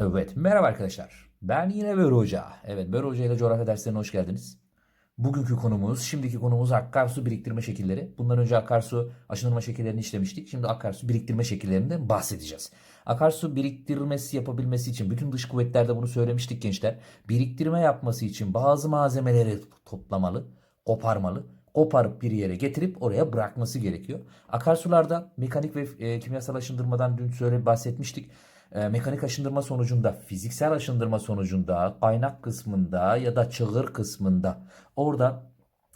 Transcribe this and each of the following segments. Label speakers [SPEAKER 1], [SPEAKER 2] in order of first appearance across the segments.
[SPEAKER 1] Evet, merhaba arkadaşlar. Ben yine Börü Hoca. Evet, Börü Hoca ile coğrafya derslerine hoş geldiniz. Bugünkü konumuz, şimdiki konumuz akarsu biriktirme şekilleri. Bundan önce akarsu aşınırma şekillerini işlemiştik. Şimdi akarsu biriktirme şekillerinden bahsedeceğiz. Akarsu biriktirmesi yapabilmesi için bütün dış kuvvetlerde bunu söylemiştik gençler. Biriktirme yapması için bazı malzemeleri toplamalı, koparmalı. Koparıp bir yere getirip oraya bırakması gerekiyor. Akarsularda mekanik ve e, kimyasal aşındırmadan dün söyle bahsetmiştik. E, mekanik aşındırma sonucunda, fiziksel aşındırma sonucunda, kaynak kısmında ya da çığır kısmında orada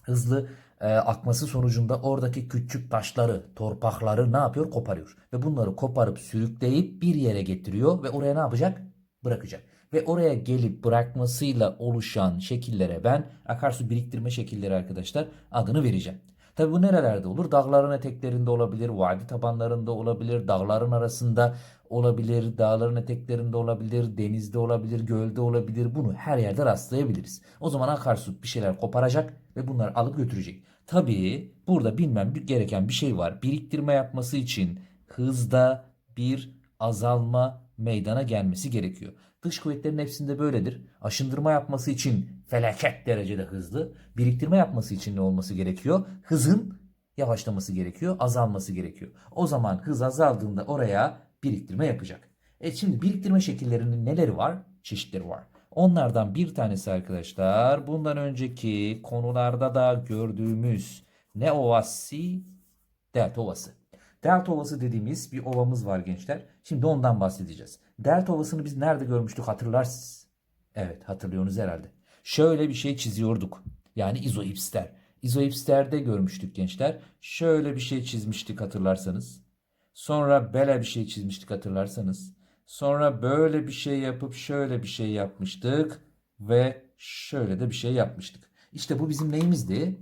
[SPEAKER 1] hızlı e, akması sonucunda oradaki küçük taşları, torpakları ne yapıyor? Koparıyor. Ve bunları koparıp sürükleyip bir yere getiriyor ve oraya ne yapacak? Bırakacak. Ve oraya gelip bırakmasıyla oluşan şekillere ben akarsu biriktirme şekilleri arkadaşlar adını vereceğim. Tabi bu nerelerde olur? Dağların eteklerinde olabilir, vadi tabanlarında olabilir, dağların arasında olabilir, dağların eteklerinde olabilir, denizde olabilir, gölde olabilir. Bunu her yerde rastlayabiliriz. O zaman akarsu bir şeyler koparacak ve bunları alıp götürecek. Tabii burada bilmem gereken bir şey var. Biriktirme yapması için hızda bir azalma meydana gelmesi gerekiyor. Dış kuvvetlerin hepsinde böyledir. Aşındırma yapması için felaket derecede hızlı. Biriktirme yapması için ne olması gerekiyor? Hızın yavaşlaması gerekiyor, azalması gerekiyor. O zaman hız azaldığında oraya biriktirme yapacak. E şimdi biriktirme şekillerinin neleri var? Çeşitleri var. Onlardan bir tanesi arkadaşlar bundan önceki konularda da gördüğümüz ne ovası? Delta ovası. Delta ovası dediğimiz bir ovamız var gençler. Şimdi ondan bahsedeceğiz. Delta ovasını biz nerede görmüştük hatırlarsınız. Evet hatırlıyorsunuz herhalde. Şöyle bir şey çiziyorduk. Yani izoipster. İzoipsterde görmüştük gençler. Şöyle bir şey çizmiştik hatırlarsanız. Sonra böyle bir şey çizmiştik hatırlarsanız. Sonra böyle bir şey yapıp şöyle bir şey yapmıştık. Ve şöyle de bir şey yapmıştık. İşte bu bizim neyimizdi?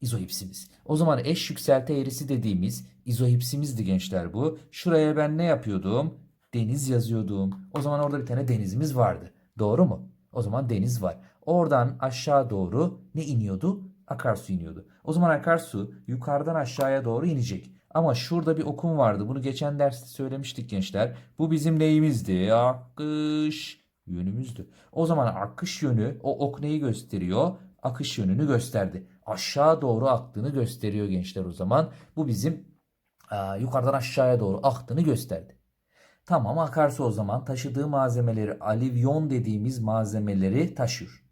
[SPEAKER 1] İzohipsimiz. O zaman eş yükselti eğrisi dediğimiz izohipsimizdi gençler bu. Şuraya ben ne yapıyordum? Deniz yazıyordum. O zaman orada bir tane denizimiz vardı. Doğru mu? O zaman deniz var. Oradan aşağı doğru ne iniyordu? Akarsu iniyordu. O zaman akarsu yukarıdan aşağıya doğru inecek. Ama şurada bir okum vardı. Bunu geçen derste söylemiştik gençler. Bu bizim neyimizdi? Akış yönümüzdü. O zaman akış yönü o ok neyi gösteriyor? Akış yönünü gösterdi. Aşağı doğru aktığını gösteriyor gençler o zaman. Bu bizim aa, yukarıdan aşağıya doğru aktığını gösterdi. Tamam akarsu o zaman taşıdığı malzemeleri alivyon dediğimiz malzemeleri taşıyor.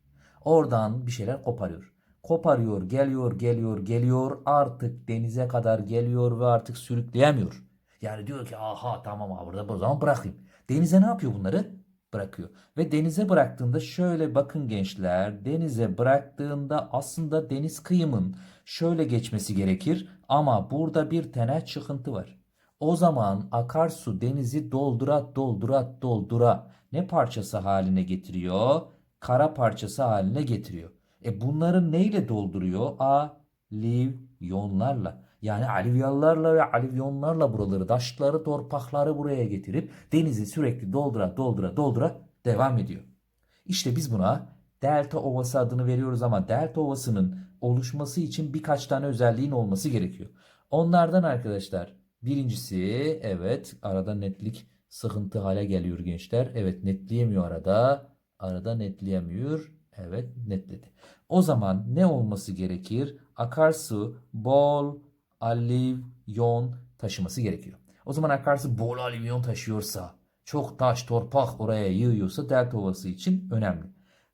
[SPEAKER 1] Oradan bir şeyler koparıyor. Koparıyor, geliyor, geliyor, geliyor. Artık denize kadar geliyor ve artık sürükleyemiyor. Yani diyor ki aha tamam abi burada o zaman bırakayım. Denize ne yapıyor bunları? Bırakıyor. Ve denize bıraktığında şöyle bakın gençler. Denize bıraktığında aslında deniz kıyımın şöyle geçmesi gerekir. Ama burada bir tane çıkıntı var. O zaman akarsu denizi doldura doldura doldura ne parçası haline getiriyor? Kara parçası haline getiriyor. E bunları neyle dolduruyor? Alivyonlarla. Yani alivyonlarla ve alivyonlarla buraları, taşları, torpakları buraya getirip denizi sürekli doldura doldura doldura devam ediyor. İşte biz buna delta ovası adını veriyoruz ama delta ovasının oluşması için birkaç tane özelliğin olması gerekiyor. Onlardan arkadaşlar birincisi evet arada netlik sıkıntı hale geliyor gençler. Evet netleyemiyor arada. Arada netleyemiyor. Evet netledi. O zaman ne olması gerekir? Akarsu bol alivyon taşıması gerekiyor. O zaman akarsu bol alivyon taşıyorsa, çok taş, torpak oraya yığıyorsa delta ovası için önemli.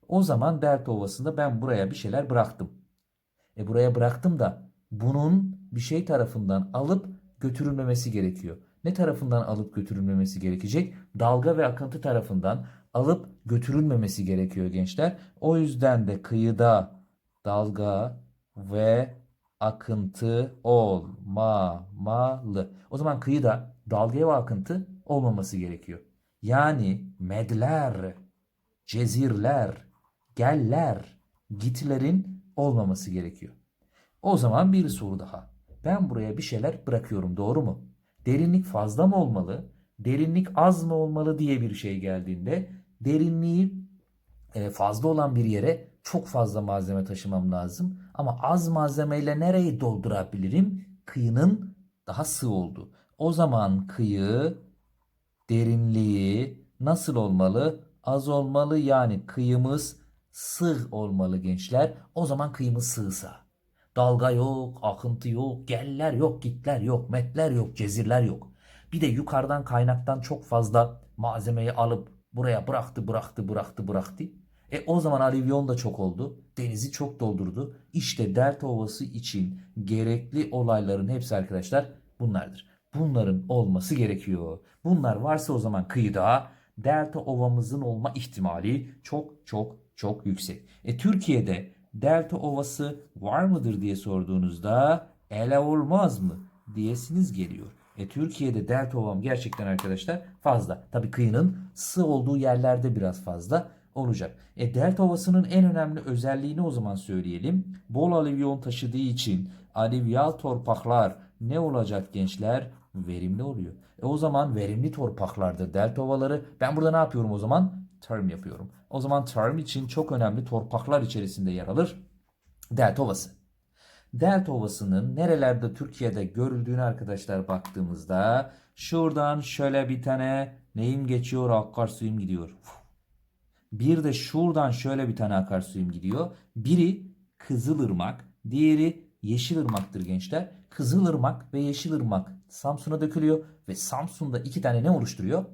[SPEAKER 1] O zaman delta ovasında ben buraya bir şeyler bıraktım. E buraya bıraktım da bunun bir şey tarafından alıp götürülmemesi gerekiyor. Ne tarafından alıp götürülmemesi gerekecek? Dalga ve akıntı tarafından alıp götürülmemesi gerekiyor gençler. O yüzden de kıyıda dalga ve akıntı olmamalı. O zaman kıyıda dalga ve akıntı olmaması gerekiyor. Yani medler, cezirler, geller, gitlerin olmaması gerekiyor. O zaman bir soru daha. Ben buraya bir şeyler bırakıyorum doğru mu? Derinlik fazla mı olmalı? Derinlik az mı olmalı diye bir şey geldiğinde derinliği e, fazla olan bir yere çok fazla malzeme taşımam lazım. Ama az malzemeyle nereyi doldurabilirim? Kıyının daha sığ olduğu. O zaman kıyı derinliği nasıl olmalı? Az olmalı yani kıyımız sığ olmalı gençler. O zaman kıyımız sığsa. Dalga yok, akıntı yok, geller yok, gitler yok, metler yok, cezirler yok. Bir de yukarıdan kaynaktan çok fazla malzemeyi alıp buraya bıraktı, bıraktı, bıraktı, bıraktı. E o zaman alivyon da çok oldu. Denizi çok doldurdu. İşte Delta Ovası için gerekli olayların hepsi arkadaşlar bunlardır. Bunların olması gerekiyor. Bunlar varsa o zaman kıyıda Delta Ovamızın olma ihtimali çok çok çok yüksek. E Türkiye'de Delta Ovası var mıdır diye sorduğunuzda ele olmaz mı diyesiniz geliyor. E Türkiye'de Delta Ovam gerçekten arkadaşlar fazla. Tabii kıyının sığ olduğu yerlerde biraz fazla olacak. E Delta Ovası'nın en önemli özelliğini o zaman söyleyelim. Bol alivyon taşıdığı için alivyal torpaklar ne olacak gençler? Verimli oluyor. E o zaman verimli torpaklardır delta ovaları. Ben burada ne yapıyorum o zaman? Term yapıyorum. O zaman term için çok önemli torpaklar içerisinde yer alır. Delta ovası. Delta Ovası'nın nerelerde Türkiye'de görüldüğünü arkadaşlar baktığımızda şuradan şöyle bir tane neyim geçiyor? Akarsuyum gidiyor. Bir de şuradan şöyle bir tane akarsuyum gidiyor. Biri Kızılırmak, diğeri Yeşilırmak'tır gençler. Kızılırmak ve Yeşilırmak Samsun'a dökülüyor ve Samsun'da iki tane ne oluşturuyor?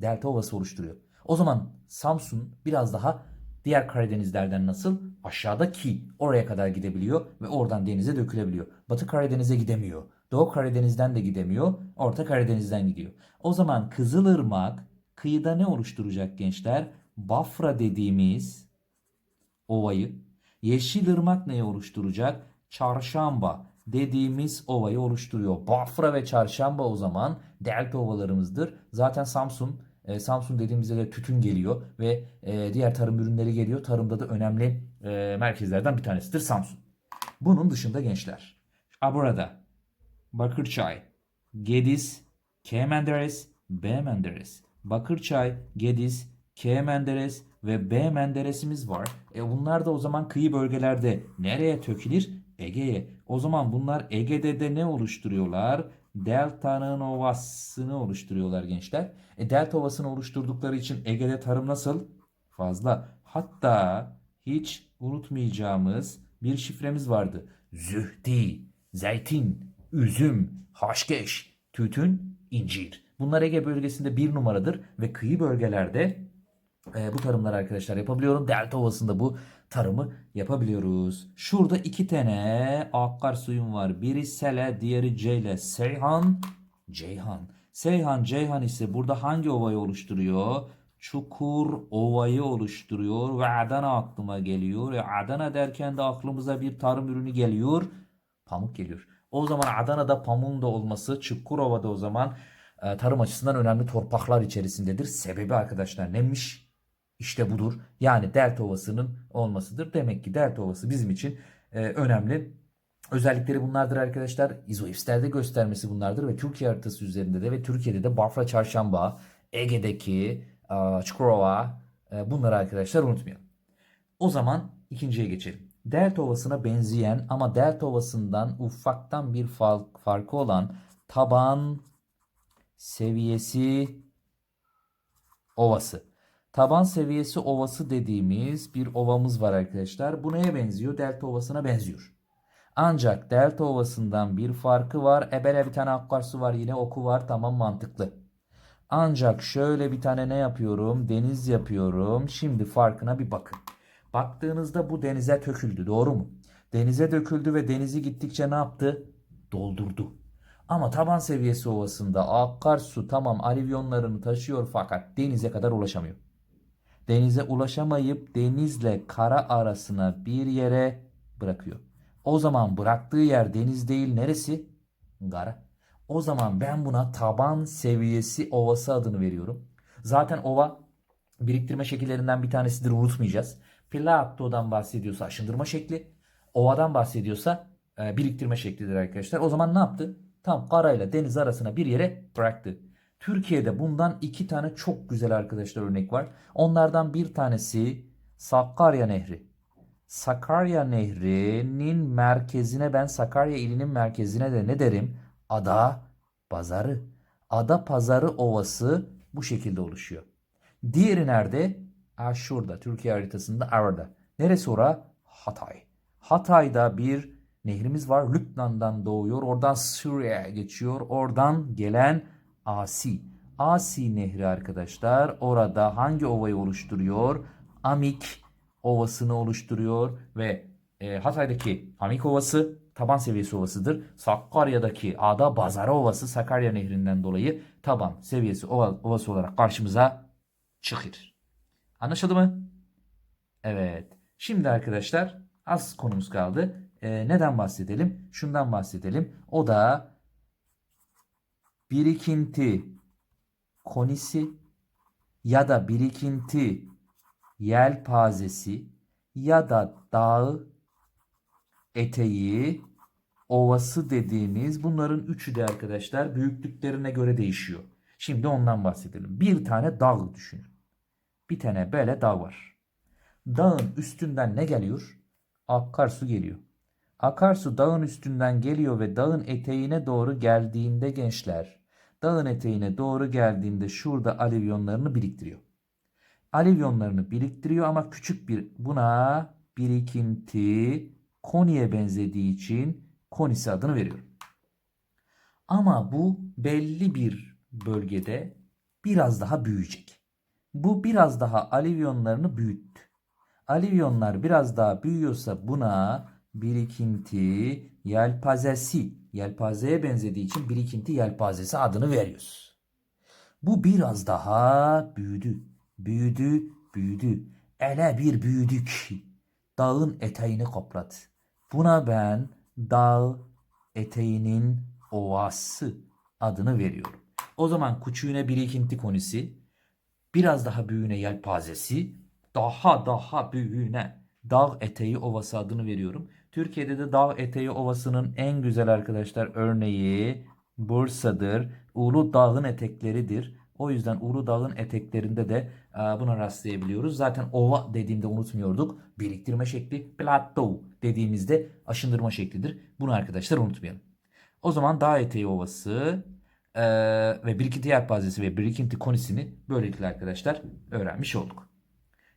[SPEAKER 1] Delta Ovası oluşturuyor. O zaman Samsun biraz daha diğer Karadenizlerden nasıl? Aşağıdaki oraya kadar gidebiliyor ve oradan denize dökülebiliyor. Batı Karadeniz'e gidemiyor. Doğu Karadeniz'den de gidemiyor. Orta Karadeniz'den gidiyor. O zaman Kızılırmak kıyıda ne oluşturacak gençler? Bafra dediğimiz ovayı. Yeşilırmak neyi oluşturacak? Çarşamba dediğimiz ovayı oluşturuyor. Bafra ve Çarşamba o zaman delta ovalarımızdır. Zaten Samsun e, Samsun dediğimizde de tütün geliyor ve e, diğer tarım ürünleri geliyor. Tarımda da önemli e, merkezlerden bir tanesidir Samsun. Bunun dışında gençler. A burada Bakırçay, Gediz, K. Menderes. Bakırçay, Gediz, K. Ve B. Var. E bunlar da o zaman kıyı bölgelerde nereye tökülür? Ege'ye. O zaman bunlar Ege'de de ne oluşturuyorlar? Delta'nın ovasını oluşturuyorlar gençler. E delta ovasını oluşturdukları için Ege'de tarım nasıl? Fazla. Hatta hiç unutmayacağımız bir şifremiz vardı. Zühdi, zeytin, üzüm, haşkeş, tütün, incir. Bunlar Ege bölgesinde bir numaradır ve kıyı bölgelerde e, bu tarımları arkadaşlar yapabiliyorum. Delta Ovası'nda bu tarımı yapabiliyoruz. Şurada iki tane akarsuyum var. Biri Sele, diğeri Ceyle. Seyhan, Ceyhan. Seyhan, Ceyhan ise burada hangi ovayı oluşturuyor? Çukur Ovayı oluşturuyor ve Adana aklıma geliyor. E Adana derken de aklımıza bir tarım ürünü geliyor. Pamuk geliyor. O zaman Adana'da pamuğun da olması Çukurova'da o zaman e, tarım açısından önemli torpaklar içerisindedir. Sebebi arkadaşlar neymiş? İşte budur. Yani Delta Ovası'nın olmasıdır. Demek ki Delta Ovası bizim için e, önemli. Özellikleri bunlardır arkadaşlar. İzoipslerde göstermesi bunlardır ve Türkiye haritası üzerinde de ve Türkiye'de de Bafra Çarşamba, Ege'deki e, Çukurova e, bunları arkadaşlar unutmayalım. O zaman ikinciye geçelim. Delta Ovası'na benzeyen ama Delta Ovası'ndan ufaktan bir fark, farkı olan taban seviyesi ovası. Taban seviyesi ovası dediğimiz bir ovamız var arkadaşlar. Bu neye benziyor? Delta ovasına benziyor. Ancak delta ovasından bir farkı var. Ebele bir tane akarsu var yine oku var tamam mantıklı. Ancak şöyle bir tane ne yapıyorum? Deniz yapıyorum. Şimdi farkına bir bakın. Baktığınızda bu denize töküldü doğru mu? Denize döküldü ve denizi gittikçe ne yaptı? Doldurdu. Ama taban seviyesi ovasında akarsu tamam alivyonlarını taşıyor fakat denize kadar ulaşamıyor. Denize ulaşamayıp denizle kara arasına bir yere bırakıyor. O zaman bıraktığı yer deniz değil neresi? Kara. O zaman ben buna taban seviyesi ovası adını veriyorum. Zaten ova biriktirme şekillerinden bir tanesidir unutmayacağız. Plato'dan bahsediyorsa aşındırma şekli, ovadan bahsediyorsa e, biriktirme şeklidir arkadaşlar. O zaman ne yaptı? Tam karayla deniz arasına bir yere bıraktı. Türkiye'de bundan iki tane çok güzel arkadaşlar örnek var. Onlardan bir tanesi Sakarya Nehri. Sakarya Nehri'nin merkezine ben Sakarya ilinin merkezine de ne derim? Ada Pazarı. Ada Pazarı Ovası bu şekilde oluşuyor. Diğeri nerede? Aa, şurada. Türkiye haritasında orada. Neresi ora? Hatay. Hatay'da bir nehrimiz var. Lübnan'dan doğuyor. Oradan Suriye'ye geçiyor. Oradan gelen Asi. Asi Nehri arkadaşlar orada hangi ovayı oluşturuyor? Amik Ovası'nı oluşturuyor ve e, Hatay'daki Amik Ovası taban seviyesi ovasıdır. Sakarya'daki Ada Bazara Ovası Sakarya Nehri'nden dolayı taban seviyesi ova, ovası olarak karşımıza çıkır. Anlaşıldı mı? Evet. Şimdi arkadaşlar az konumuz kaldı. E, neden bahsedelim? Şundan bahsedelim. O da birikinti konisi ya da birikinti yelpazesi ya da dağı eteği ovası dediğimiz bunların üçü de arkadaşlar büyüklüklerine göre değişiyor. Şimdi ondan bahsedelim. Bir tane dağ düşünün. Bir tane böyle dağ var. Dağın üstünden ne geliyor? Akarsu geliyor. Akarsu dağın üstünden geliyor ve dağın eteğine doğru geldiğinde gençler, dağın eteğine doğru geldiğinde şurada alüvyonlarını biriktiriyor. Alüvyonlarını biriktiriyor ama küçük bir buna birikinti koniye benzediği için konisi adını veriyorum. Ama bu belli bir bölgede biraz daha büyüyecek. Bu biraz daha alüvyonlarını büyüttü. Alüvyonlar biraz daha büyüyorsa buna birikinti yelpazesi, yelpazeye benzediği için birikinti yelpazesi adını veriyoruz. Bu biraz daha büyüdü, büyüdü, büyüdü. Ele bir büyüdük. Dağın eteğini kapladı. Buna ben dağ eteğinin ovası adını veriyorum. O zaman küçüğüne birikinti konisi, biraz daha büyüğüne yelpazesi, daha daha büyüğüne dağ eteği ovası adını veriyorum. Türkiye'de de dağ eteği ovasının en güzel arkadaşlar örneği Bursa'dır. Ulu Dağ'ın etekleridir. O yüzden Ulu Dağ'ın eteklerinde de e, buna rastlayabiliyoruz. Zaten ova dediğimde unutmuyorduk. Biriktirme şekli plateau dediğimizde aşındırma şeklidir. Bunu arkadaşlar unutmayalım. O zaman dağ eteği ovası e, ve birikinti yelpazesi ve birikinti konisini böylelikle arkadaşlar öğrenmiş olduk.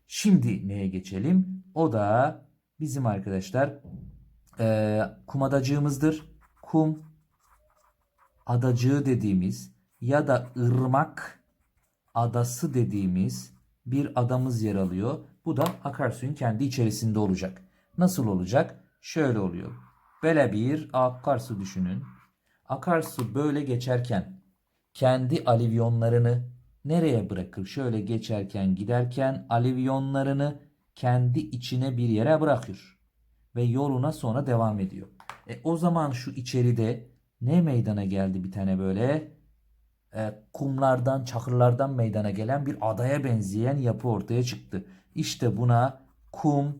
[SPEAKER 1] Şimdi neye geçelim? O da bizim arkadaşlar e, kum adacığımızdır. Kum adacığı dediğimiz ya da ırmak adası dediğimiz bir adamız yer alıyor. Bu da akarsuyun kendi içerisinde olacak. Nasıl olacak? Şöyle oluyor. Böyle bir akarsu düşünün. Akarsu böyle geçerken kendi alüvyonlarını nereye bırakır? Şöyle geçerken giderken alüvyonlarını kendi içine bir yere bırakıyor. Ve yoluna sonra devam ediyor. E, o zaman şu içeride ne meydana geldi bir tane böyle e, kumlardan, çakırlardan meydana gelen bir adaya benzeyen yapı ortaya çıktı. İşte buna kum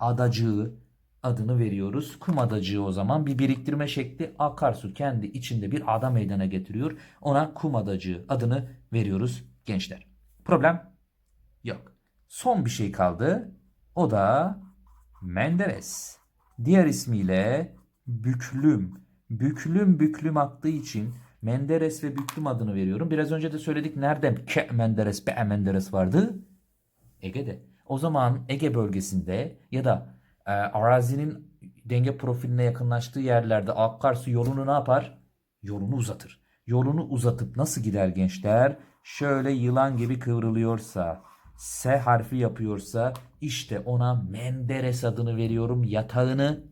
[SPEAKER 1] adacığı adını veriyoruz. Kum adacığı o zaman bir biriktirme şekli akarsu kendi içinde bir ada meydana getiriyor. Ona kum adacığı adını veriyoruz gençler. Problem yok. Son bir şey kaldı. O da Menderes. Diğer ismiyle büklüm. Büklüm büklüm aktığı için Menderes ve büklüm adını veriyorum. Biraz önce de söyledik nerede Ke Menderes, Be Menderes vardı? Ege'de. O zaman Ege bölgesinde ya da e, arazinin denge profiline yakınlaştığı yerlerde akarsu yolunu ne yapar? Yolunu uzatır. Yolunu uzatıp nasıl gider gençler? Şöyle yılan gibi kıvrılıyorsa, S harfi yapıyorsa işte ona Menderes adını veriyorum. Yatağını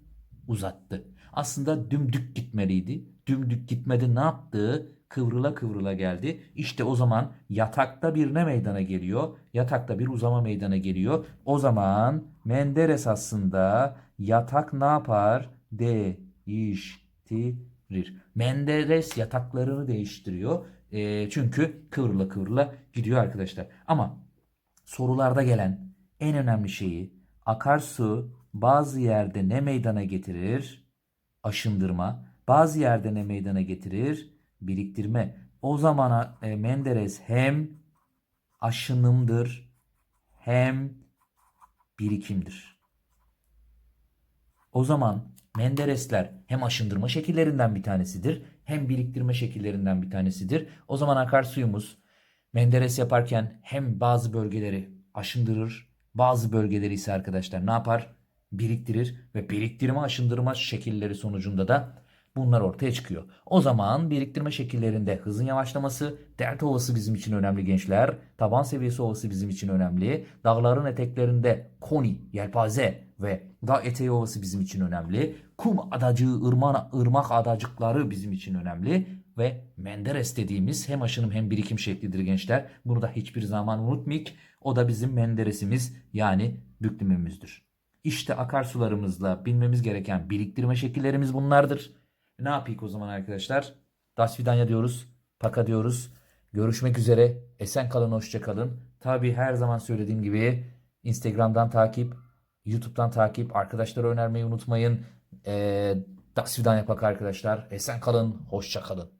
[SPEAKER 1] uzattı. Aslında dümdük gitmeliydi. Dümdük gitmedi ne yaptı? Kıvrıla kıvrıla geldi. İşte o zaman yatakta bir ne meydana geliyor? Yatakta bir uzama meydana geliyor. O zaman Menderes aslında yatak ne yapar? Değiştirir. Menderes yataklarını değiştiriyor. E, çünkü kıvrıla kıvrıla gidiyor arkadaşlar. Ama sorularda gelen en önemli şeyi akarsu bazı yerde ne meydana getirir? Aşındırma. Bazı yerde ne meydana getirir? Biriktirme. O zaman e, Menderes hem aşınımdır hem birikimdir. O zaman Menderesler hem aşındırma şekillerinden bir tanesidir hem biriktirme şekillerinden bir tanesidir. O zaman akarsuyumuz Menderes yaparken hem bazı bölgeleri aşındırır, bazı bölgeleri ise arkadaşlar ne yapar? Biriktirir ve biriktirme aşındırma şekilleri sonucunda da bunlar ortaya çıkıyor. O zaman biriktirme şekillerinde hızın yavaşlaması, delta ovası bizim için önemli gençler. Taban seviyesi ovası bizim için önemli. Dağların eteklerinde koni, yelpaze ve dağ eteği ovası bizim için önemli. Kum adacığı, ırma, ırmak adacıkları bizim için önemli. Ve Menderes dediğimiz hem aşınım hem birikim şeklidir gençler. Bunu da hiçbir zaman unutmayın. O da bizim Menderes'imiz yani büklümümüzdür. İşte akarsularımızla bilmemiz gereken biriktirme şekillerimiz bunlardır. Ne yapayım o zaman arkadaşlar? Das Vidanya diyoruz. Paka diyoruz. Görüşmek üzere. Esen kalın, hoşça kalın. Tabii her zaman söylediğim gibi Instagram'dan takip, YouTube'dan takip, arkadaşlara önermeyi unutmayın. Ee, Das Vidanya Paka arkadaşlar. Esen kalın, hoşça kalın.